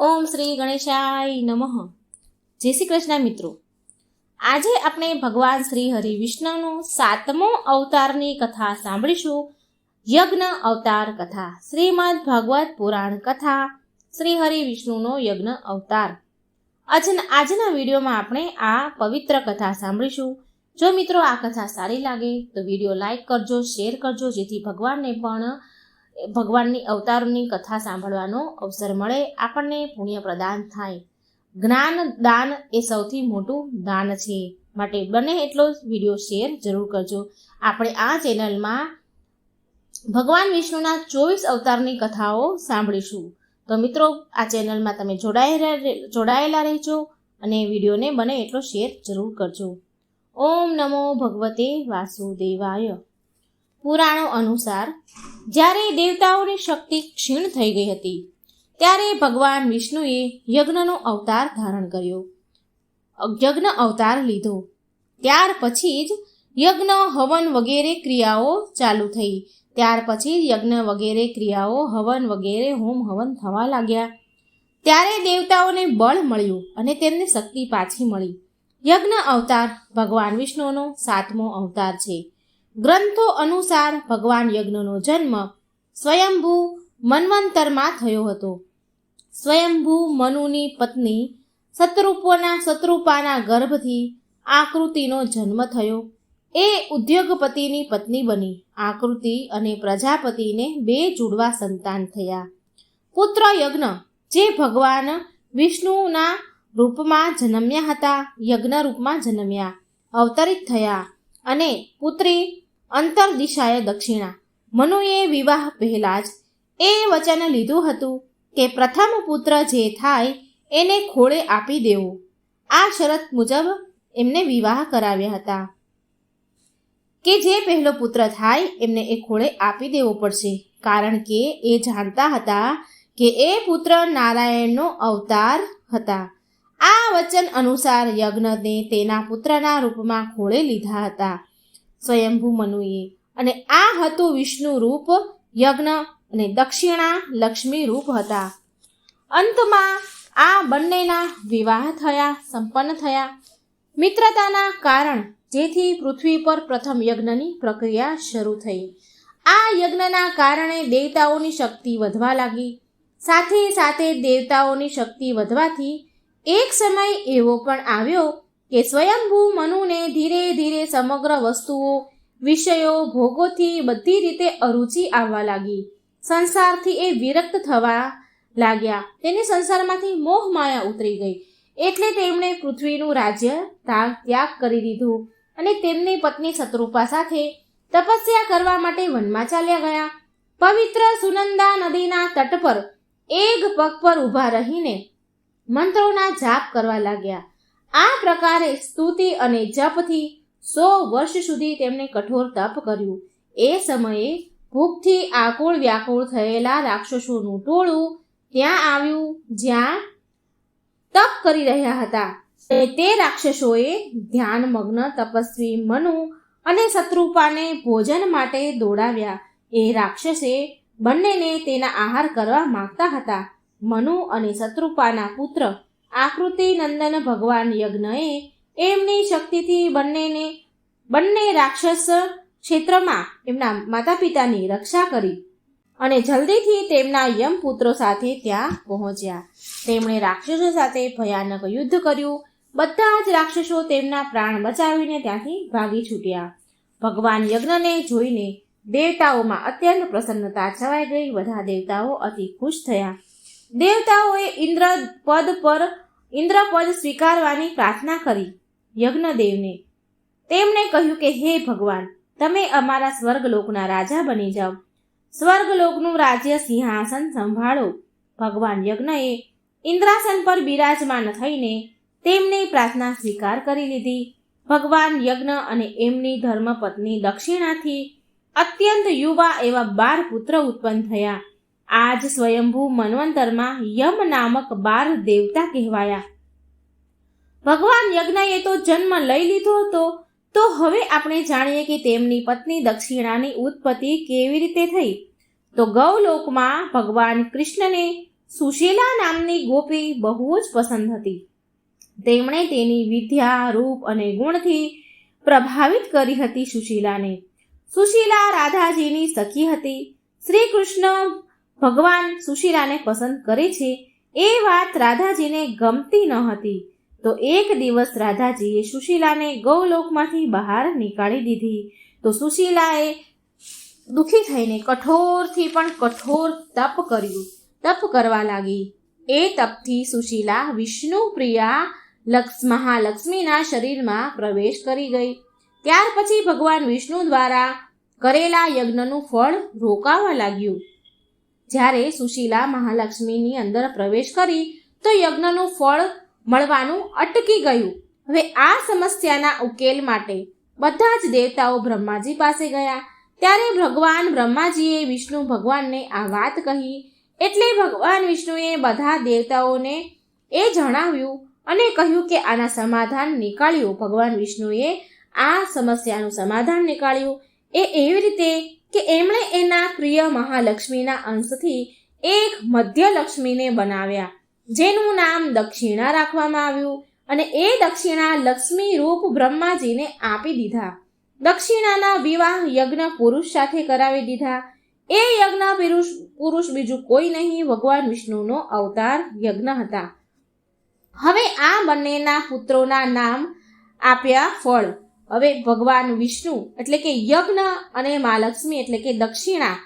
ઓમ શ્રી ગણેશાય નમઃ. જય શ્રી કૃષ્ણ મિત્રો. આજે આપણે ભગવાન શ્રી હરિ વિષ્ણુનો સાતમો અવતારની કથા સાંભળીશું. યજ્ઞ અવતાર કથા. શ્રીમદ ભાગવત પુરાણ કથા. શ્રી હરિ વિષ્ણુનો યજ્ઞ અવતાર. આજના આજના વિડીયોમાં આપણે આ પવિત્ર કથા સાંભળીશું. જો મિત્રો આ કથા સારી લાગે તો વીડિયો લાઈક કરજો, શેર કરજો, જેથી ભગવાનને પણ ભગવાનની અવતારની કથા સાંભળવાનો અવસર મળે. આપણને પુણ્ય પ્રદાન થાય. જ્ઞાન દાન એ સૌથી મોટું દાન છે. માટે બને એટલો વીડિયો શેર જરૂર કરજો. આપણે આ ચેનલમાં ભગવાન વિષ્ણુના ચોવીસ અવતારની કથાઓ સાંભળીશું. તો મિત્રો, આ ચેનલમાં તમે જોડાયેલા જોડાયેલા રહેજો અને વિડીયોને બને એટલો શેર જરૂર કરજો. ઓમ નમો ભગવતે વાસુદેવાય. પુરાણો અનુસાર, જ્યારે દેવતાઓની શક્તિ ક્ષીણ થઈ ગઈ હતી, ત્યારે ભગવાન વિષ્ણુએ યજ્ઞનો અવતાર ધારણ કર્યો. યજ્ઞ અવતાર લીધો. ત્યાર પછી જ યજ્ઞ હવન વગેરે ક્રિયાઓ ચાલુ થઈ. ત્યાર પછી યજ્ઞ વગેરે ક્રિયાઓ હવન વગેરે હોમ હવન થવા લાગ્યા. ત્યારે દેવતાઓને બળ મળ્યું અને તેમને શક્તિ પાછી મળી. યજ્ઞ અવતાર ભગવાન વિષ્ણુનો સાતમો અવતાર છે. ગ્રંથો અનુસાર ભગવાન યજ્ઞનો જન્મ સ્વયંભૂ મન્વંતરમાં થયો હતો. સ્વયંભૂ મનુની પત્ની શત્રુપોના શત્રુપાના ગર્ભથી આકૃતિનો જન્મ થયો. એ ઉદ્યોગપતિની પત્ની બની. આકૃતિ અને પ્રજાપતિને બે જુડવા સંતાન થયા. પુત્ર યજ્ઞ, જે ભગવાન વિષ્ણુના રૂપમાં જન્મ્યા હતા, યજ્ઞ રૂપમાં જન્મ્યા, અવતરિત થયા અને પુત્રી અંતર દિશાએ દક્ષિણા. મનુએ વિવાહ પહેલાં જ એ વચન લીધું હતું કે પ્રથમ પુત્ર જે થાય એને ખોળે આપી દેવો. આ શરત મુજબ એમને વિવાહ કરાવ્યા હતા. કે જે પહેલો પુત્ર થાય એમને એ ખોળે આપી દેવો પડશે. કારણ કે એ જાણતા હતા કે એ પુત્ર નારાયણનો અવતાર હતા. આ વચન અનુસાર યજ્ઞને તેના પુત્રના રૂપમાં ખોળે લીધા હતા. સ્વયંભૂ મનુએ. અને આ હતું વિષ્ણુ રૂપ, યજ્ઞ અને દક્ષિણા લક્ષ્મી રૂપ હતા. અંતમાં આ બંનેના વિવાહ થયા, સંપન્ન થયા. મિત્રતાના કારણ જેથી પૃથ્વી પર પ્રથમ યજ્ઞની પ્રક્રિયા શરૂ થઈ. આ યજ્ઞના કારણે દેવતાઓની શક્તિ વધવા લાગી. સાથે સાથે દેવતાઓની શક્તિ વધવાથી એક સમય એવો પણ આવ્યો કે સ્વયંભૂ મનુને ધીરે ધીરે સમગ્ર વસ્તુઓ, વિષયો, ભોગોથી બધી રીતે અરુચિ આવવા લાગી. સંસારથી એ વિરક્ત થવા લાગ્યા. તેને સંસારમાંથી મોહ માયા ઉતરી ગઈ. એટલે તેમણે પૃથ્વીનું રાજ્ય ત્યાગ કરી દીધું અને તેમની પત્ની શત્રુપા સાથે તપસ્યા કરવા માટે વનમાં ચાલ્યા ગયા. પવિત્ર સુનંદા નદીના તટ પર એક પગ પર ઊભા રહીને મંત્રોના જાપ કરવા લાગ્યા. આ પ્રકારે સ્તુતિ અને જપથી સો વર્ષ સુધી તેમણે કઠોર તપ કર્યું. એ સમયે ભૂખથી આકુળ વ્યાકુળ થયેલા રાક્ષસોનું ટોળું ત્યાં આવ્યું, જ્યાં તપ કરી રહ્યા હતા. તે રાક્ષસોએ ધ્યાનમગ્ન તપસ્વી, મનુ અને શત્રુપાને ભોજન માટે દોડાવ્યા. એ રાક્ષસે બંનેને તેના આહાર કરવા માંગતા હતા. મનુ અને શત્રુપાના પુત્ર આકૃતિ નંદન ભગવાન યજ્ઞએ એમની શક્તિથી બંનેને, બંને રાક્ષસ ક્ષેત્રમાં એમના માતા પિતાની રક્ષા કરી અને જલ્દીથી તેમના યમપુત્રો સાથે ત્યાં પહોંચ્યા. તેમણે રાક્ષસો સાથે ભયાનક યુદ્ધ કર્યું. બધા જ રાક્ષસો તેમના પ્રાણ બચાવીને ત્યાંથી ભાગી છૂટ્યા. ભગવાન યજ્ઞને જોઈને દેવતાઓમાં અત્યંત પ્રસન્નતા છવાઈ ગઈ. બધા દેવતાઓ અતિ ખુશ થયા. દેવતાઓએ ઇન્દ્ર પદ પર ઇન્દ્રપદ સ્વીકારવાની પ્રાર્થના કરી યજ્ઞદેવને. તેમણે કહ્યું કે, હે ભગવાન, તમે અમારા સ્વર્ગલોકના રાજા બની જાઓ. સ્વર્ગલોકનું રાજ્ય સિંહાસન સંભાળો. ભગવાન યજ્ઞએ ઇન્દ્રાસન પર બિરાજમાન થઈને તેમની પ્રાર્થના સ્વીકાર કરી લીધી. ભગવાન યજ્ઞ અને એમની ધર્મપત્ની દક્ષિણાથી અત્યંત યુવા એવા બાર પુત્ર ઉત્પન્ન થયા. આજ સ્વયંભૂ મન્વંતરમાં યમ નામક બાર દેવતા કહેવાયા. ભગવાન યજ્ઞએ તો જન્મ લઈ લીધો હતો, તો હવે આપણે જાણીએ કે તેમની પત્ની દક્ષિણાની ઉત્પત્તિ કેવી રીતે થઈ. તો ગૌલોકમાં ભગવાન કૃષ્ણને સુશીલા નામની ગોપી બહુ જ પસંદ હતી. તેમણે તેની વિદ્યા, રૂપ અને ગુણથી પ્રભાવિત કરી હતી સુશીલાને. સુશીલા રાધાજીની સખી હતી. શ્રી કૃષ્ણ ભગવાન સુશીલાને પસંદ કરે છે, એ વાત રાધાજીને ગમતી ન હતી. તો એક દિવસ રાધાજીએ સુશીલાને ગૌલોકમાંથી બહાર નીકાળી દીધી. તો સુશીલાએ દુઃખી થઈને કઠોરથી પણ કઠોર તપ કર્યું. તપ કરવા લાગી. એ તપથી સુશીલા વિષ્ણુ પ્રિયા લક્ષ, મહાલક્ષ્મીના શરીરમાં પ્રવેશ કરી ગઈ. ત્યાર પછી ભગવાન વિષ્ણુ દ્વારા કરેલા યજ્ઞનું ફળ રોકાવા લાગ્યું. જ્યારે સુશીલા મહાલક્ષ્મીની અંદર પ્રવેશ કરી, તો યજ્ઞનું ફળ મળવાનું અટકી ગયું. હવે આ સમસ્યાના ઉકેલ માટે બધા જ દેવતાઓ બ્રહ્માજી પાસે ગયા. ત્યારે ભગવાન બ્રહ્માજીએ વિષ્ણુ ભગવાનને આ વાત કહી. એટલે ભગવાન વિષ્ણુએ બધા દેવતાઓને એ જણાવ્યું અને કહ્યું કે આના સમાધાન નીકાળ્યું. ભગવાન વિષ્ણુએ આ સમસ્યાનું સમાધાન નીકાળ્યું. એ એવી રીતે કે એમણે એના પ્રિય મહાલક્ષ્મીના અંશથી એક મધ્યલક્ષ્મીને બનાવ્યા, જેનું નામ દક્ષિણા રાખવામાં આવ્યું અને એ દક્ષિણા લક્ષ્મી રૂપ બ્રહ્માજીને આપી દીધા. દક્ષિણાના વિવાહ યજ્ઞ પુરુષ સાથે કરાવી દીધા. એ યજ્ઞ પુરુષ પુરુષ બીજું કોઈ નહીં, ભગવાન વિષ્ણુનો અવતાર યજ્ઞ હતા. હવે આ બંનેના પુત્રોના નામ આપ્યા ફળ. હવે ભગવાન વિષ્ણુ એટલે કે યજ્ઞ અને મહાલક્ષ્મી એટલે કે દક્ષિણા.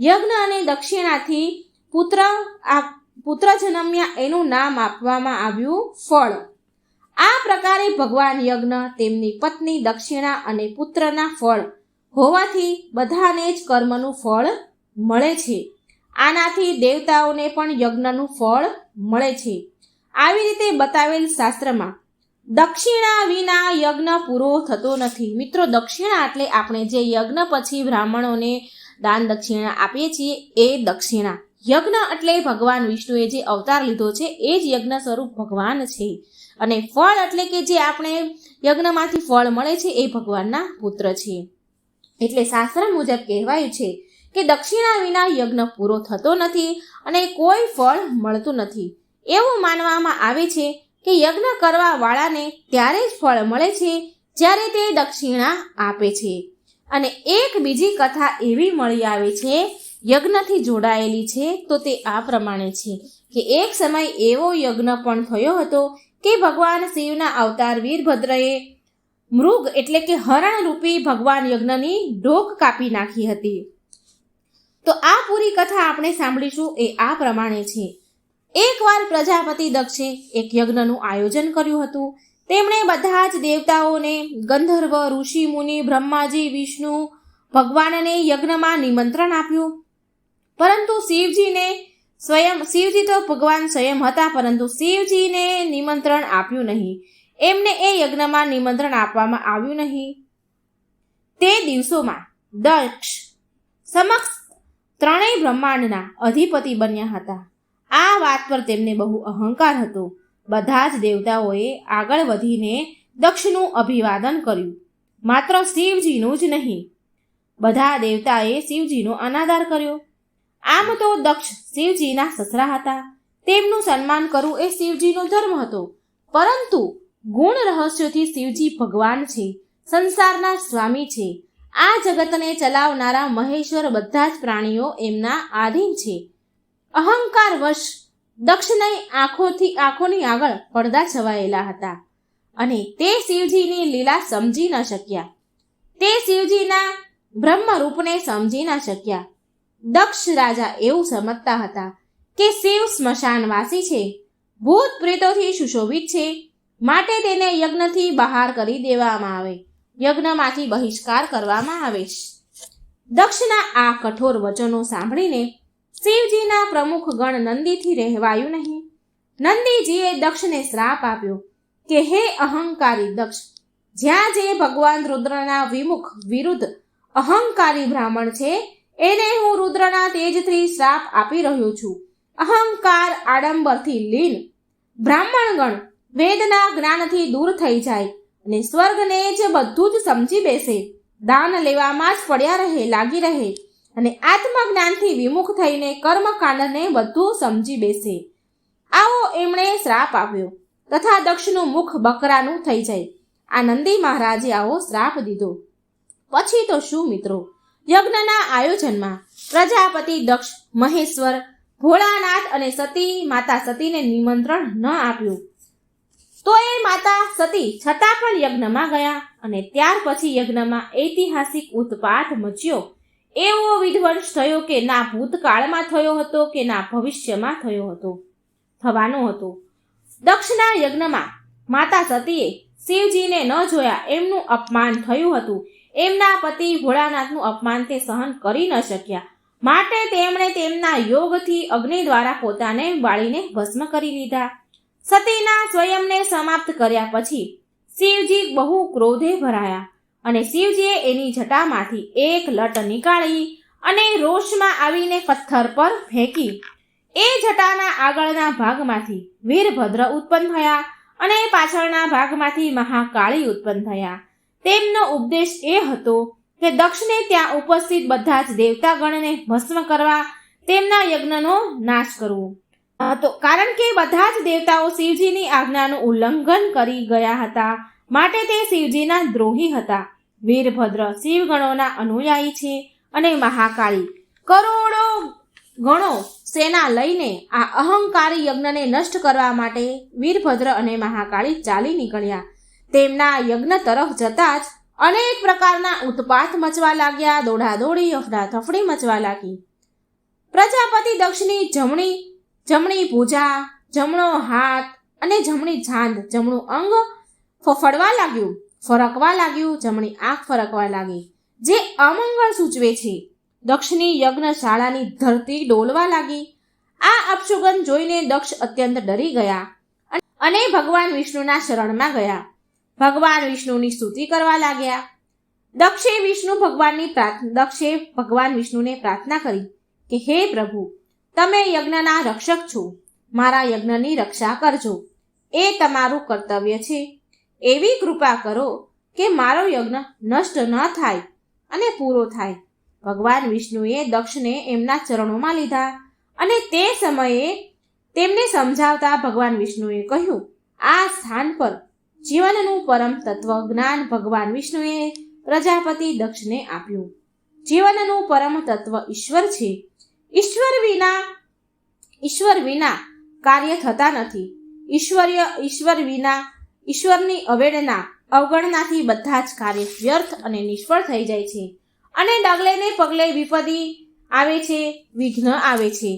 યજ્ઞ અને દક્ષિણાથી પુત્ર આ પુત્ર જન્મ્યા એનું નામ આપવામાં આવ્યું ફળ. આ પ્રકારે ભગવાન યજ્ઞ તેમની પત્ની દક્ષિણા અને પુત્રના ફળ હોવાથી બધાને જ કર્મનું ફળ મળે છે. આનાથી દેવતાઓને પણ યજ્ઞનું ફળ મળે છે. આવી રીતે બતાવેલ શાસ્ત્રમાં દક્ષિણા વિના યજ્ઞ પૂરો થતો નથી. મિત્રો, દક્ષિણા એટલે આપણે જે યજ્ઞ પછી બ્રાહ્મણોને દાન દક્ષિણા આપીએ છીએ એ દક્ષિણા. યજ્ઞ એટલે ભગવાન વિષ્ણુએ જે અવતાર લીધો છે એ જ યજ્ઞ સ્વરૂપ ભગવાન છે. અને ફળ એટલે કે જે આપણે યજ્ઞમાંથી ફળ મળે છે એ ભગવાનના પુત્ર છે. એટલે શાસ્ત્ર મુજબ કહેવાયું છે કે દક્ષિણા વિના યજ્ઞ પૂરો થતો નથી અને કોઈ ફળ મળતું નથી. એવું માનવામાં આવે છે કે યજ્ઞ કરવા વાળાને ત્યારે જ ફળ મળે છે, જ્યારે તે દક્ષિણા આપે છે. અને એક બીજી કથા એવી મળી આવે છે, યજ્ઞથી જોડાયેલી છે, તો તે આ પ્રમાણે છે કે એક સમય એવો યજ્ઞ પણ થયો હતો કે ભગવાન શિવના અવતાર વીરભદ્રએ મૃગ એટલે કે હરણ રૂપી ભગવાન યજ્ઞની ડોક કાપી નાખી હતી. તો આ પૂરી કથા આપણે સાંભળીશું એ આ પ્રમાણે છે. એકવાર પ્રજાપતિ દક્ષે એક યજ્ઞનું આયોજન કર્યું હતું. તેમણે બધા જ દેવતાઓને ગંધર્વ, ઋષિ, મુનિ, બ્રહ્માજી, વિષ્ણુ ભગવાનને યજ્ઞમાં નિમંત્રણ આપ્યું. પરંતુ શિવજીને સ્વયં, શિવજી તો ભગવાન સ્વયં હતા, પરંતુ શિવજીને નિમંત્રણ આપ્યું નહીં. એમને એ યજ્ઞમાં નિમંત્રણ આપવામાં આવ્યું નહીં. તે દિવસોમાં દક્ષ સમક્ષ ત્રણેય બ્રહ્માંડના અધિપતિ બન્યા હતા. આ વાત પર તેમને બહુ અહંકાર હતો. બધા જ દેવતાઓએ આગળ વધીને દક્ષનું અભિવાદન કર્યું. માત્ર શિવજીનું જ નહીં. બધા દેવતાએ શિવજીનો અનાદાર કર્યો. આમ તો દક્ષ શિવજીના સસરા હતા. તેમનું સન્માન કરવું એ શિવજીનો ધર્મ હતો. પરંતુ ગુણ રહસ્યોથી શિવજી ભગવાન છે, સંસારના સ્વામી છે. આ જગતને ચલાવનારા મહેશ્વર બધા જ પ્રાણીઓ એમના આધીન છે. અહંકાર વશ દક્ષની આંખોથી આંખોની આગળ પડદા છવાયેલા હતા. અને તે શિવજીની લીલા સમજી ન શક્યા. તે શિવજીના બ્રહ્મરૂપને સમજી ન શક્યા. દક્ષ રાજા એવું સમજતા હતા કે શિવ સ્મશાનવાસી છે. ભૂત પ્રેતોથી સુશોભિત છે. માટે તેને યજ્ઞથી બહાર કરી દેવામાં આવે. યજ્ઞમાંથી બહિષ્કાર કરવામાં આવે. દક્ષના આ કઠોર વચનો સાંભળીને શિવજીના પ્રમુખ ગણ નંદીથી રહેવાયું નહીં. નંદીજીએ દક્ષને શ્રાપ આપ્યો કે હે અહંકારી દક્ષ, જ્યાં જે ભગવાન રુદ્રના વિમુખ વિરુદ્ધ અહંકારી બ્રાહ્મણ છે, એને હું રુદ્રના તેજથી શ્રાપ આપી રહ્યો છું. અહંકાર આડંબરથી લીન, બ્રાહ્મણગણ વેદના જ્ઞાનથી દૂર થઈ જાય અને સ્વર્ગને જ બધું જ સમજી બેસે. દાન લેવામાં જ પડ્યા રહે, લાગી રહે. અને આત્મજ્ઞાનથી વિમુખ થઈને કર્મકાંડને વધુ સમજી બેસે. આવો એમણે શ્રાપ આપ્યો. તથા દક્ષનું મુખ બકરાનું થઈ જાય. આ નંદી મહારાજે આવો શ્રાપ દીધો. પછી તો શું મિત્રો? યજ્ઞના આયોજનમાં પ્રજાપતિ દક્ષ, મહેશ્વર, ભોળાનાથ અને સતી માતા સતીને નિમંત્રણ ન આપ્યું. તો એ માતા સતી છતાં પણ યજ્ઞમાં ગયા અને ત્યાર પછી યજ્ઞમાં ઐતિહાસિક ઉત્પાત મચ્યો. એવો વિધ્વંસ થયો કે ના ભૂતકાળમાં થયો હતો કે ના ભવિષ્યમાં થયો હતો, થવાનો હતો. દક્ષના યજ્ઞમાં માતા સતીએ શિવજીને ન જોયા એમનું અપમાન થયું હતું. એમના પતિ ભોળાનાથનું અપમાન તે સહન કરી ન શક્યા. માટે તેમણે તેમના યોગથી અગ્નિ દ્વારા પોતાને બાળીને ભસ્મ કરી લીધા. સતીના સ્વયંને સમાપ્ત કર્યા પછી શિવજી બહુ ક્રોધે ભરાયા. અને શિવજીએ એની જટામાંથી એક લટ નીકાળી અને રોષમાં આવીને પથ્થર પર ફેંકી. એ જટાના આગળના ભાગમાંથી વીરભદ્ર ઉત્પન્ન થયા અને પાછળના ભાગમાંથી મહાકાળી ઉત્પન્ન થયા. તેમનો ઉપદેશ એ હતો કે દક્ષને ત્યાં ઉપસ્થિત બધા જ દેવતાગણને ભસ્મ કરવા તેમના યજ્ઞનો નાશ કરવો. હતો કારણ કે બધા જ દેવતાઓ શિવજીની આજ્ઞાનું ઉલ્લંઘન કરી ગયા હતા માટે તે શિવજીના દ્રોહી હતા. વીરભદ્ર શિવગણોના અનુયાયી છે અને મહાકાળી. કરોડો ગણો સેના લઈને આ અહંકારી યજ્ઞને નષ્ટ કરવા માટે વીરભદ્ર અને મહાકાળી ચાલી નીકળ્યા. તેમના યજ્ઞ તરફ જતા જ અનેક પ્રકારના ઉત્પાત મચવા લાગ્યા, દોડાદોડી અફડાથફડી મચવા લાગી. પ્રજાપતિ દક્ષની જમણી જમણી ભૂજા જમણો હાથ અને જમણી જાંધ જમણું અંગ ફફડવા લાગ્યું, ફરકવા લાગ્યું, જમણી આંખ ફરકવા લાગી. જે અમંગળ સૂચવે છે. દક્ષની યજ્ઞશાળાની ધરતી ડોલવા લાગી. આ અપશુગન જોઈને દક્ષ અત્યંત ડરી ગયા અને ભગવાન વિષ્ણુના શરણમાં ગયા. ભગવાન વિષ્ણુની સ્તુતિ કરવા લાગ્યા. દક્ષે વિષ્ણુ ભગવાનની દક્ષે ભગવાન વિષ્ણુને પ્રાર્થના કરી કે, હે પ્રભુ, તમે યજ્ઞના રક્ષક છો. મારા યજ્ઞની રક્ષા કરજો. એ તમારું કર્તવ્ય છે. એવી કૃપા કરો કે મારો યજ્ઞ નષ્ટ ન થાય અને પૂરો થાય. ભગવાન વિષ્ણુએ દક્ષને એમના ચરણોમાં લીધા અને તે સમયે તેમને સમજાવતા ભગવાન વિષ્ણુએ કહ્યું, આ સ્થાન પર જીવનનું પરમ તત્વ જ્ઞાન ભગવાન વિષ્ણુએ પ્રજાપતિ દક્ષને આપ્યું. જીવનનું પરમ તત્વ ઈશ્વર છે. ઈશ્વર વિના ઈશ્વર વિના કાર્ય થતા નથી. ઈશ્વર્ય, ઈશ્વર વિના ઈશ્વરની અવેડના અવગણનાથી બધા જ કાર્ય વ્યર્થ અને નિષ્ફળ થઈ જાય છે અને ડગલે ને પગલે વિપત્તિ આવે છે, વિઘ્ન આવે છે.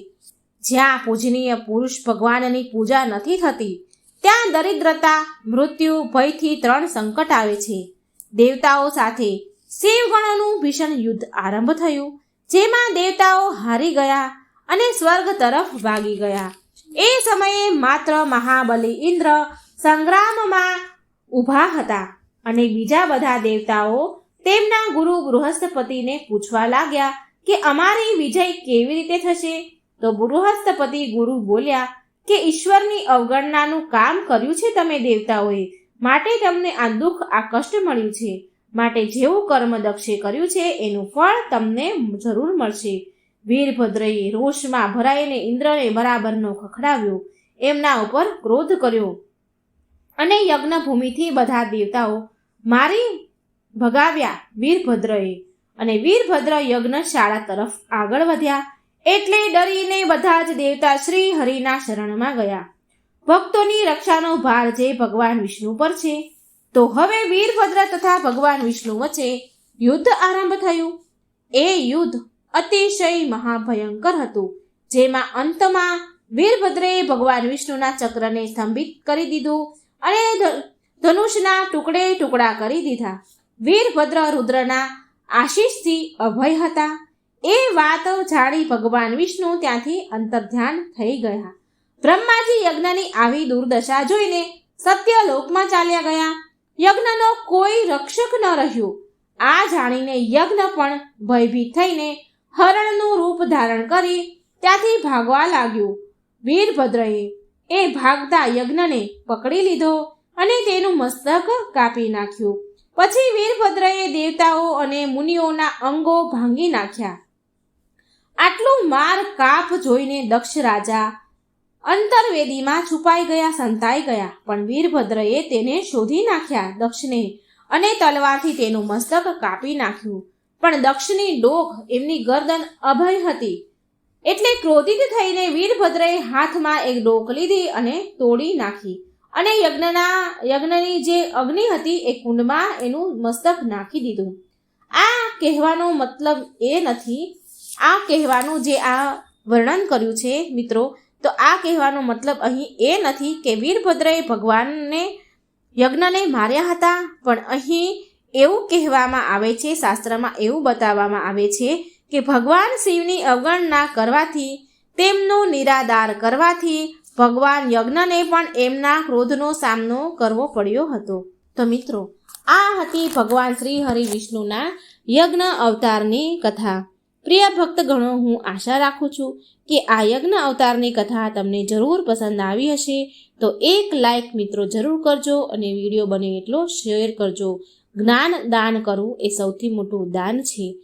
જ્યાં પૂજનીય પુરુષ ભગવાનની પૂજા નથી થતી, ત્યાં દરિદ્રતા, મૃત્યુ, ભયથી ત્રણ સંકટ આવે છે. દેવતાઓ સાથે શિવગણોનું ભીષણ યુદ્ધ આરંભ થયું, જેમાં દેવતાઓ હારી ગયા અને સ્વર્ગ તરફ ભાગી ગયા. એ સમયે માત્ર મહાબલી ઇન્દ્ર સંગ્રામમાં ઊભા હતા અને બીજા બધા દેવતાઓ તેમના ગુરુ બૃહસ્પતિને પૂછવા લાગ્યા કે અમારી વિજય કેવી રીતે થશે? તો બૃહસ્પતિ ગુરુ બોલ્યા કે ઈશ્વરની અવગણનાનું કામ કર્યું છે તમે દેવતાઓએ. માટે તમને આ દુઃખ, આ કષ્ટ મળ્યું છે. માટે જેવું કર્મ દક્ષે કર્યું છે, એનું ફળ તમને જરૂર મળશે. વીરભદ્રએ રોષમાં ભરાઈને ઇન્દ્રને બરાબરનો ખખડાવ્યો. એમના ઉપર ક્રોધ કર્યો. અને યજ્ઞભૂમિથી બધા દેવતાઓ મારી ભગાવ્યા વીરભદ્રએ અને વીરભદ્ર યજ્ઞશાળા તરફ આગળ વધ્યા એટલે ડરીને બધા જ દેવતા શ્રી હરિના શરણમાં ગયા. ભક્તોની રક્ષાનો ભાર જે ભગવાન વિષ્ણુ પર છે, તો હવે વીરભદ્ર તથા ભગવાન વિષ્ણુ વચ્ચે યુદ્ધ આરંભ થયું. એ યુદ્ધ અતિશય મહાભયંકર હતું, જેમાં અંતમાં વીરભદ્રએ ભગવાન વિષ્ણુના ચક્રને સ્તંભિત કરી દીધું. અને ધનુષના ટુકડે ટુકડા કરી દીધા. વીરભદ્ર રુદ્રના આશીષથી અભય હતા. એ વાત જાણી ભગવાન વિષ્ણુ ત્યાંથી અંતર્ધ્યાન થઈ ગયા. બ્રહ્માજી યજ્ઞની આવી દુર્દશા જોઈને સત્યલોકમાં ચાલ્યા ગયા. યજ્ઞનો કોઈ રક્ષક ન રહ્યો. આ જાણીને યજ્ઞ પણ ભયભીત થઈને હરણનું રૂપ ધારણ કરી ત્યાંથી ભાગવા લાગ્યું. વીરભદ્રએ એ ભાગતા યજ્ઞને પકડી લીધો અને તેનું મસ્તક કાપી નાખ્યું. પછી વીરભદ્રએ દેવતાઓ અને મુનિઓના અંગો ભાંગી નાખ્યા. આટલું માર કાપ જોઈને દક્ષ રાજા અંતરવેદીમાં છુપાઈ ગયા, સંતાઈ ગયા. પણ વીરભદ્રએ તેને શોધી નાખ્યા દક્ષને અને તલવારથી તેનું મસ્તક કાપી નાખ્યું. પણ દક્ષની ડોક એમની ગરદન અભય હતી. એટલે ક્રોધિત થઈને વીરભદ્રએ હાથમાં એક ડોક લીધી અને તોડી નાખી. અને યજ્ઞના, યજ્ઞની જે અગ્નિ હતી એ કુંડમાં એનું મસ્તક નાખી દીધું. આ કહેવાનો મતલબ એ નથી, આ કહેવાનું જે આ વર્ણન કર્યું છે મિત્રો, તો આ કહેવાનો મતલબ અહીં એ નથી કે વીરભદ્રએ ભગવાનને, યજ્ઞને માર્યા હતા, પણ અહીં એવું કહેવામાં આવે છે, શાસ્ત્રમાં એવું બતાવવામાં આવે છે કે ભગવાન શિવની અવગણના કરવાથી, તેમનો નિરાદાર કરવાથી, ભગવાન યજ્ઞને પણ એમના ક્રોધનો સામનો કરવો પડ્યો હતો. તો મિત્રો, આ હતી ભગવાન શ્રી હરિ વિષ્ણુના યજ્ઞ અવતારની કથા. પ્રિય ભક્તગણો, હું આશા રાખું છું કે આ યજ્ઞ અવતારની કથા તમને જરૂર પસંદ આવી હશે. તો એક લાઇક મિત્રો જરૂર કરજો અને વીડિયો બને એટલો શેર કરજો. જ્ઞાન દાન કરવું એ સૌથી મોટું દાન છે.